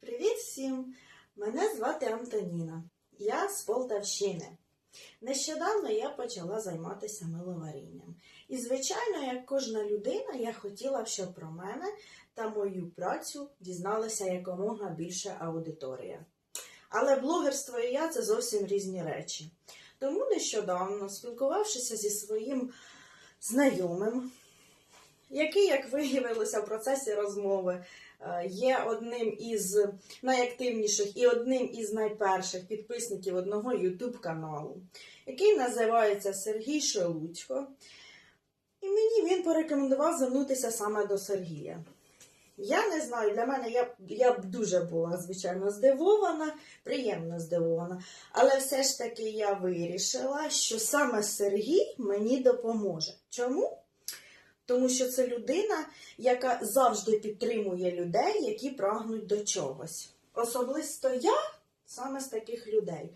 Привіт всім! Мене звати Антоніна. Я з Полтавщини. Нещодавно я почала займатися миловарінням. І, звичайно, як кожна людина, я хотіла, щоб про мене та мою працю дізналася якомога більше аудиторія. Але блогерство і я це зовсім різні речі. Тому нещодавно, спілкувавшися зі своїм знайомим, який, як виявилося в процесі розмови, е, є одним із найактивніших і одним із найперших підписників одного YouTube каналу, який називається Сергій Шелудько. І мені він порекомендував звернутися саме до Сергія. Я не знаю, для мене я, я б дуже була, звичайно, здивована, приємно здивована. Але все ж таки я вирішила, що саме Сергій мені допоможе. Чому? Тому що це людина, яка завжди підтримує людей, які прагнуть до чогось. Особисто я саме з таких людей.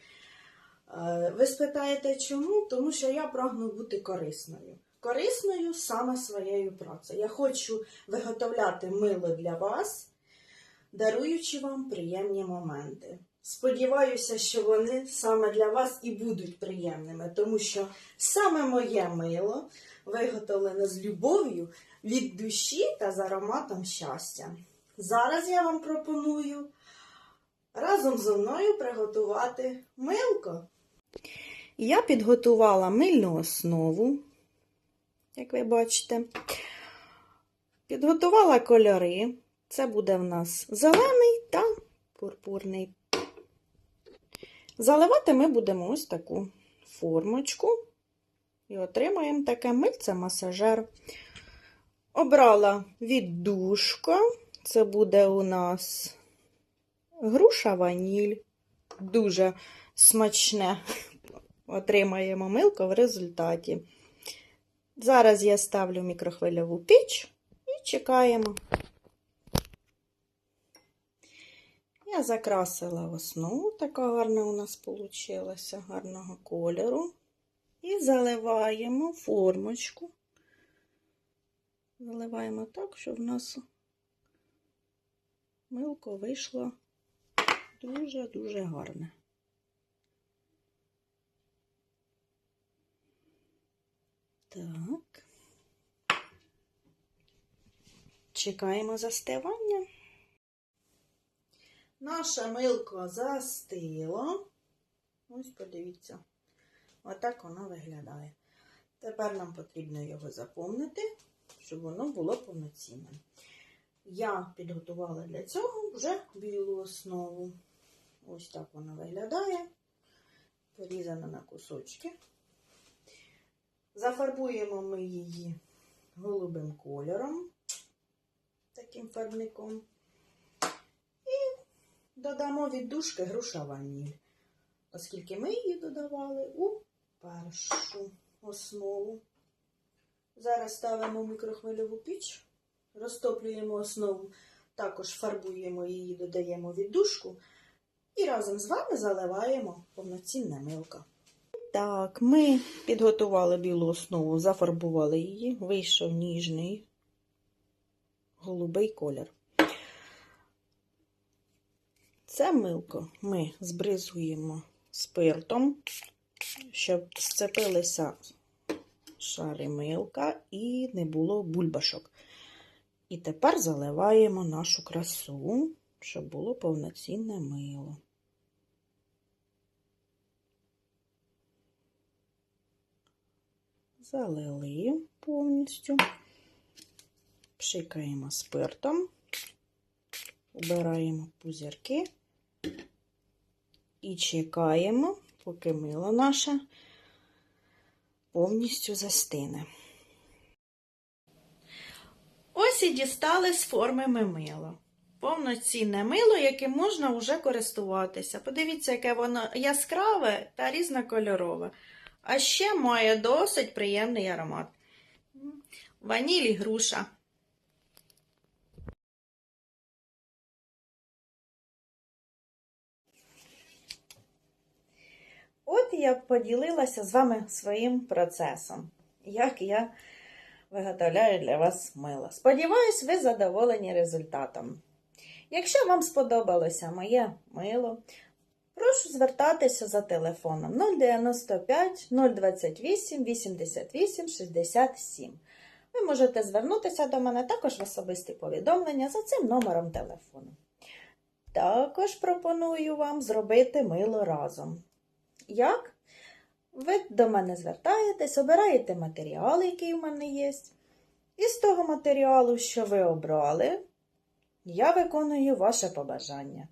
Е, Ви спитаєте, чому? Тому що я прагну бути корисною. Корисною саме своєю працею. Я хочу виготовляти мило для вас, даруючи вам приємні моменти. Сподіваюся, що вони саме для вас і будуть приємними, тому що саме моє мило виготовлене з любов'ю від душі та з ароматом щастя. Зараз я вам пропоную разом зі мною приготувати милко. Я підготувала мильну основу, як ви бачите. Підготувала кольори. Це буде в нас зелений та пурпурний. Заливати ми будемо ось таку формочку. І отримаємо таке мильце-масажер. Обрала віддушка. Це буде у нас груша ваніль. Дуже смачне. Отримаємо милко в результаті. Зараз я ставлю мікрохвильову піч і чекаємо. Я закрасила основу, така гарна у нас вийшла, гарного кольору. І заливаємо формочку. Заливаємо так, щоб в нас милко вийшло дуже-дуже гарне. Так. Чекаємо застивання. Наше милко застило. Ось подивіться. Отак воно виглядає. Тепер нам потрібно його заповнити, щоб воно було повноцінним. Я підготувала для цього вже білу основу. Ось так вона виглядає. Порізана на кусочки. Зафарбуємо ми її голубим кольором, таким фарбником. Додамо від дужки груша ваніль, оскільки ми її додавали у першу основу. Зараз ставимо мікрохвильову піч, розтоплюємо основу, також фарбуємо її, додаємо віддушку і разом з вами заливаємо повноцінне милко. Так, ми підготували білу основу, зафарбували її, вийшов ніжний голубий колір. Це милко ми збризуємо спиртом, щоб сцепилися шари милка і не було бульбашок. І тепер заливаємо нашу красу, щоб було повноцінне мило. Залили повністю, пшикаємо спиртом, убираємо пузірки і чекаємо, поки мило наше повністю застине. Ось і дістали з форми ми мило. Повноцінне мило, яким можна вже користуватися. Подивіться, яке воно яскраве та різнокольорове. А ще має досить приємний аромат. Ваніль і груша. От я поділилася з вами своїм процесом, як я виготовляю для вас мило. Сподіваюсь, ви задоволені результатом. Якщо вам сподобалося моє мило, прошу звертатися за телефоном 095 028 88 67. Ви можете звернутися до мене також в особисті повідомлення за цим номером телефону. Також пропоную вам зробити мило разом. Як? Ви до мене звертаєтесь, обираєте матеріал, який в мене є. І з того матеріалу, що ви обрали, я виконую ваше побажання.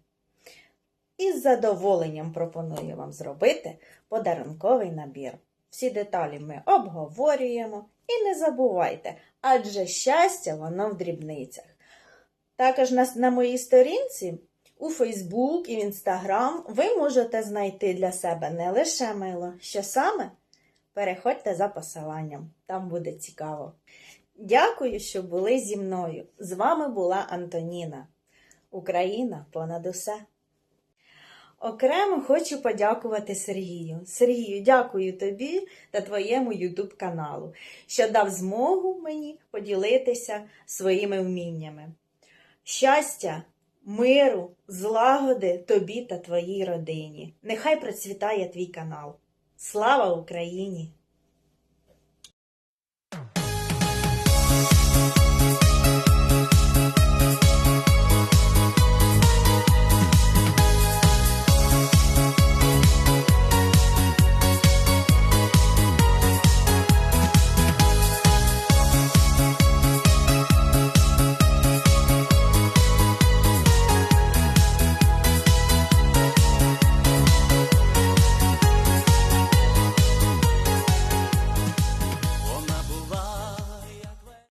І з задоволенням пропоную вам зробити подарунковий набір. Всі деталі ми обговорюємо і не забувайте, адже щастя воно в дрібницях. Також на, на моїй сторінці у Фейсбук і в Інстаграм ви можете знайти для себе не лише мило, що саме переходьте за посиланням, там буде цікаво. Дякую, що були зі мною. З вами була Антоніна. Україна понад усе. Окремо хочу подякувати Сергію. Сергію, дякую тобі та твоєму YouTube каналу, що дав змогу мені поділитися своїми вміннями. Щастя, миру, злагоди тобі та твоїй родині. Нехай процвітає твій канал. Слава Україні!